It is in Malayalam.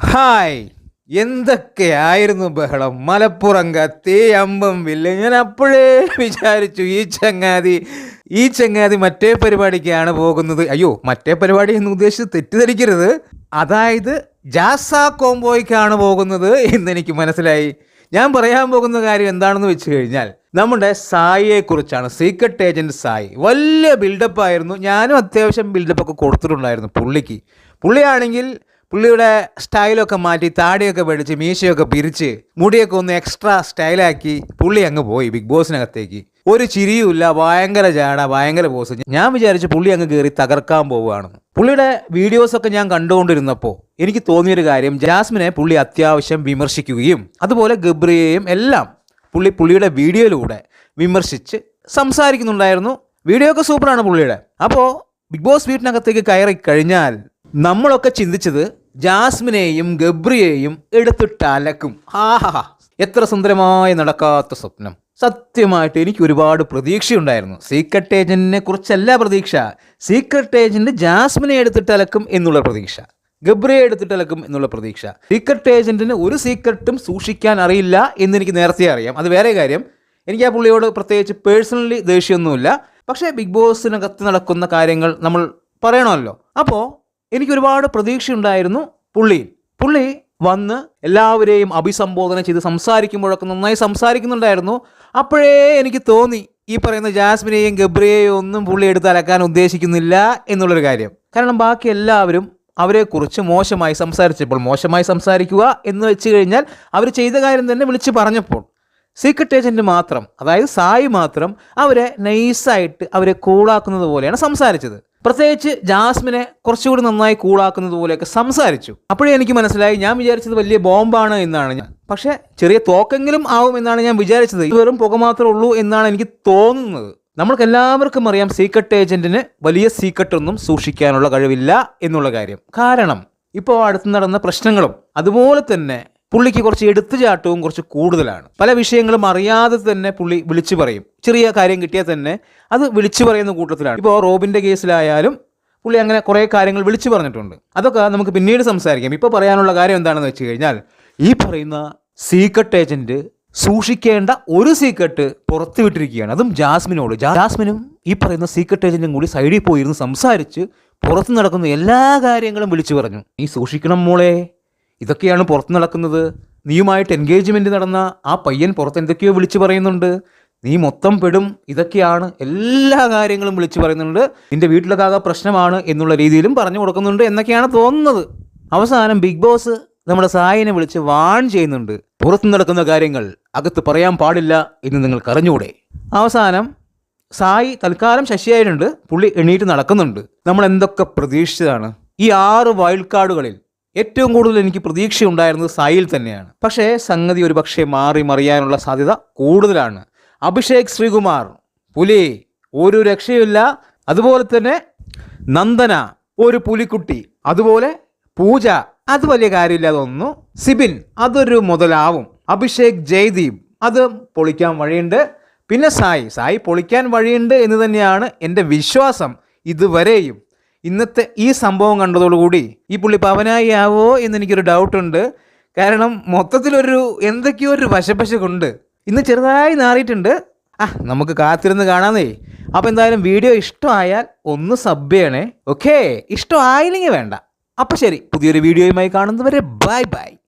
ഹായ്. എന്തൊക്കെയായിരുന്നു ബഹളം? മലപ്പുറം കത്തി അമ്പം വില്ല ഞാൻ അപ്പോഴേ വിചാരിച്ചു ഈ ചങ്ങാതി ഈ ചങ്ങാതി മറ്റേ പരിപാടിക്കാണ് പോകുന്നത്. അയ്യോ മറ്റേ പരിപാടി എന്ന് ഉദ്ദേശിച്ച് തെറ്റിദ്ധരിക്കരുത്. അതായത് ജാസ കോംബോയ്ക്കാണ് പോകുന്നത് എന്നെനിക്ക് മനസ്സിലായി. ഞാൻ പറയാൻ പോകുന്ന കാര്യം എന്താണെന്ന് വെച്ച് കഴിഞ്ഞാൽ നമ്മുടെ സായിയെ കുറിച്ചാണ് സീക്രട്ട് ഏജന്റ് സായി. വലിയ ബിൽഡപ്പ് ആയിരുന്നു. ഞാനും അത്യാവശ്യം ബിൽഡപ്പ് ഒക്കെ കൊടുത്തിട്ടുണ്ടായിരുന്നു പുള്ളിക്ക്. പുള്ളിയാണെങ്കിൽ പുള്ളിയുടെ സ്റ്റൈലൊക്കെ മാറ്റി താടിയൊക്കെ പഠിച്ച് മീശയൊക്കെ പിരിച്ച് മുടിയൊക്കെ ഒന്ന് എക്സ്ട്രാ സ്റ്റൈലാക്കി പുള്ളി അങ്ങ് പോയി ബിഗ് ബോസിനകത്തേക്ക്. ഒരു ചിരിയുമില്ല ഭയങ്കര ജാട ഭയങ്കര ബോസ് ഞാൻ വിചാരിച്ചു പുള്ളി അങ്ങ് കയറി തകർക്കാൻ പോവുകയാണെന്ന് പുള്ളിയുടെ വീഡിയോസൊക്കെ ഞാൻ കണ്ടുകൊണ്ടിരുന്നപ്പോൾ എനിക്ക് തോന്നിയൊരു കാര്യം ജാസ്മിനെ പുള്ളി അത്യാവശ്യം വിമർശിക്കുകയും അതുപോലെ ഗബ്രിയെയും എല്ലാം പുള്ളി പുള്ളിയുടെ വീഡിയോയിലൂടെ വിമർശിച്ച് സംസാരിക്കുന്നുണ്ടായിരുന്നു. വീഡിയോ ഒക്കെ സൂപ്പറാണ് പുള്ളിയുടെ. അപ്പോൾ ബിഗ് ബോസ് വീട്ടിനകത്തേക്ക് കയറി കഴിഞ്ഞാൽ നമ്മളൊക്കെ ചിന്തിച്ചത് ജാസ്മിനെയും ഗബ്രിയെയും എടുത്തിട്ട് അലക്കും ഹാ എത്ര സുന്ദരമായി നടക്കാത്ത സ്വപ്നം. സത്യമായിട്ട് എനിക്ക് ഒരുപാട് പ്രതീക്ഷയുണ്ടായിരുന്നു. സീക്രട്ട് ഏജന്റിനെ കുറിച്ചല്ല പ്രതീക്ഷ. സീക്രട്ട് ഏജന്റ് ജാസ്മിനെ എടുത്തിട്ട് അലക്കും എന്നുള്ള പ്രതീക്ഷ. ഗബ്രിയെ എടുത്തിട്ട് അലക്കും എന്നുള്ള പ്രതീക്ഷ. സീക്രട്ട് ഏജന്റിന് ഒരു സീക്രട്ടും സൂക്ഷിക്കാൻ അറിയില്ല എന്ന് എനിക്ക് നേരത്തെ അറിയാം. അത് വേറെ കാര്യം. എനിക്ക് ആ പുള്ളിയോട് പ്രത്യേകിച്ച് പേഴ്സണലി ദേഷ്യമൊന്നുമില്ല. പക്ഷേ ബിഗ് ബോസിനകത്ത് നടക്കുന്ന കാര്യങ്ങൾ നമ്മൾ പറയണമല്ലോ. അപ്പോൾ എനിക്ക് ഒരുപാട് പ്രതീക്ഷയുണ്ടായിരുന്നു പുള്ളിയിൽ. പുള്ളി വന്ന് എല്ലാവരെയും അഭിസംബോധന ചെയ്ത് സംസാരിക്കുമ്പോഴൊക്കെ നന്നായി സംസാരിക്കുന്നുണ്ടായിരുന്നു. അപ്പോഴേ എനിക്ക് തോന്നി ഈ പറയുന്ന ജാസ്മിനെയും ഗബ്രിയെയും ഒന്നും പുള്ളി എടുത്ത് അലക്കാൻ ഉദ്ദേശിക്കുന്നില്ല എന്നുള്ളൊരു കാര്യം. കാരണം ബാക്കി എല്ലാവരും അവരെക്കുറിച്ച് മോശമായി സംസാരിച്ചപ്പോൾ മോശമായി സംസാരിക്കുക എന്ന് വെച്ച് കഴിഞ്ഞാൽ അവർ ചെയ്ത കാര്യം തന്നെ വിളിച്ച് പറഞ്ഞപ്പോൾ സീക്രട്ട് ഏജന്റ് മാത്രം അതായത് സായി മാത്രം അവരെ നൈസായിട്ട് അവരെ കൂളാക്കുന്നത് പോലെയാണ് സംസാരിച്ചത്. പ്രത്യേകിച്ച് ജാസ്മിനെ കുറച്ചുകൂടി നന്നായി കൂളാക്കുന്നത് പോലെയൊക്കെ സംസാരിച്ചു. അപ്പോഴേ എനിക്ക് മനസ്സിലായി ഞാൻ വിചാരിച്ചത് വലിയ ബോംബാണ് എന്നാണ് ഞാൻ. പക്ഷേ ചെറിയ തോക്കെങ്കിലും ആവും എന്നാണ് ഞാൻ വിചാരിച്ചത്. ഇത് വെറും പുക മാത്രമേ ഉള്ളൂ എന്നാണ് എനിക്ക് തോന്നുന്നത്. നമ്മൾക്ക് എല്ലാവർക്കും അറിയാം സീക്രട്ട് ഏജന്റിന് വലിയ സീക്രട്ട് ഒന്നും സൂക്ഷിക്കാനുള്ള കഴിവില്ല എന്നുള്ള കാര്യം. കാരണം ഇപ്പോൾ അടുത്ത് നടന്ന പ്രശ്നങ്ങളും അതുപോലെ തന്നെ പുള്ളിക്ക് കുറച്ച് എടുത്തുചാട്ടവും കുറച്ച് കൂടുതലാണ്. പല വിഷയങ്ങളും അറിയാതെ തന്നെ പുള്ളി വിളിച്ചു പറയും. ചെറിയ കാര്യം കിട്ടിയാൽ തന്നെ അത് വിളിച്ചു പറയുന്ന കൂട്ടത്തിലാണ്. ഇപ്പോൾ റോബിന്റെ കേസിലായാലും പുള്ളി അങ്ങനെ കുറേ കാര്യങ്ങൾ വിളിച്ചു പറഞ്ഞിട്ടുണ്ട്. അതൊക്കെ നമുക്ക് പിന്നീട് സംസാരിക്കാം. ഇപ്പോൾ പറയാനുള്ള കാര്യം എന്താണെന്ന് വെച്ച് കഴിഞ്ഞാൽ ഈ പറയുന്ന സീക്രട്ട് ഏജന്റ് സൂക്ഷിക്കേണ്ട ഒരു സീക്രട്ട് പുറത്തു വിട്ടിരിക്കുകയാണ്. അതും ജാസ്മിനോട്. ജാസ്മിനും ഈ പറയുന്ന സീക്രട്ട് ഏജന്റും കൂടി സൈഡിൽ പോയിരുന്ന് സംസാരിച്ച് പുറത്ത് നടക്കുന്ന എല്ലാ കാര്യങ്ങളും വിളിച്ചു പറഞ്ഞു. നീ സൂക്ഷിക്കണം മോളെ. ഇതൊക്കെയാണ് പുറത്ത് നടക്കുന്നത്. നീയുമായിട്ട് എൻഗേജ്മെന്റ് നടന്ന ആ പയ്യൻ പുറത്ത് എന്തൊക്കെയോ വിളിച്ചു പറയുന്നുണ്ട്. നീ മൊത്തം പെടും. ഇതൊക്കെയാണ് എല്ലാ കാര്യങ്ങളും വിളിച്ചു പറയുന്നുണ്ട്. നിന്റെ വീട്ടിലൊക്കെ ആകെ പ്രശ്നമാണ് എന്നുള്ള രീതിയിലും പറഞ്ഞു കൊടുക്കുന്നുണ്ട് എന്നൊക്കെയാണ് തോന്നുന്നത്. അവസാനം ബിഗ് ബോസ് നമ്മുടെ സായിനെ വിളിച്ച് വാൺ ചെയ്യുന്നുണ്ട്. പുറത്തു നടക്കുന്ന കാര്യങ്ങൾ അകത്ത് പറയാൻ പാടില്ല എന്ന് നിങ്ങൾക്ക് അറിഞ്ഞുകൂടെ അവസാനം സായി തൽക്കാലം ശശിയായിട്ടുണ്ട്. പുള്ളി എണീറ്റ് നടക്കുന്നുണ്ട്. നമ്മൾ എന്തൊക്കെ പ്രതീക്ഷിച്ചതാണ്? ഈ ആറ് വൈൽഡ് കാർഡുകളിൽ ഏറ്റവും കൂടുതൽ എനിക്ക് പ്രതീക്ഷയുണ്ടായിരുന്നത് സായിൽ തന്നെയാണ്. പക്ഷേ സംഗതി ഒരു പക്ഷേ മാറി മറിയാനുള്ള സാധ്യത കൂടുതലാണ്. അഭിഷേക് ശ്രീകുമാർ പുലി ഒരു രക്ഷയുമില്ല. അതുപോലെ തന്നെ നന്ദന ഒരു പുലിക്കുട്ടി. അതുപോലെ പൂജ അത് വലിയ കാര്യമില്ലാതെ ഒന്നു സിബിൻ അതൊരു മുതലാവും. അഭിഷേക് ജയ്ദീപ് അത് പൊളിക്കാൻ വഴിയുണ്ട്. പിന്നെ സായി. സായി പൊളിക്കാൻ വഴിയുണ്ട് എന്ന് തന്നെയാണ് എന്റെ വിശ്വാസം. ഇതുവരെയും ഇന്നത്തെ ഈ സംഭവം കണ്ടതോടുകൂടി ഈ പുള്ളി പവനായി ആവോ എനിക്കൊരു ഡൗട്ടുണ്ട്. കാരണം മൊത്തത്തിലൊരു എന്തൊക്കെയോ ഒരു വശപ്പശക്കുണ്ട് ഇന്ന് ചെറുതായി നാറിയിട്ടുണ്ട്. ആ നമുക്ക് കാത്തിരുന്ന് കാണാന്നേ. അപ്പോൾ എന്തായാലും വീഡിയോ ഇഷ്ടമായാൽ ഒന്ന് സബ് ചെയ്യണേ. ഓക്കേ? ഇഷ്ടമായില്ലെങ്കിൽ വേണ്ട. അപ്പോൾ ശരി പുതിയൊരു വീഡിയോയുമായി കാണുന്നവരെ ബൈ ബൈ.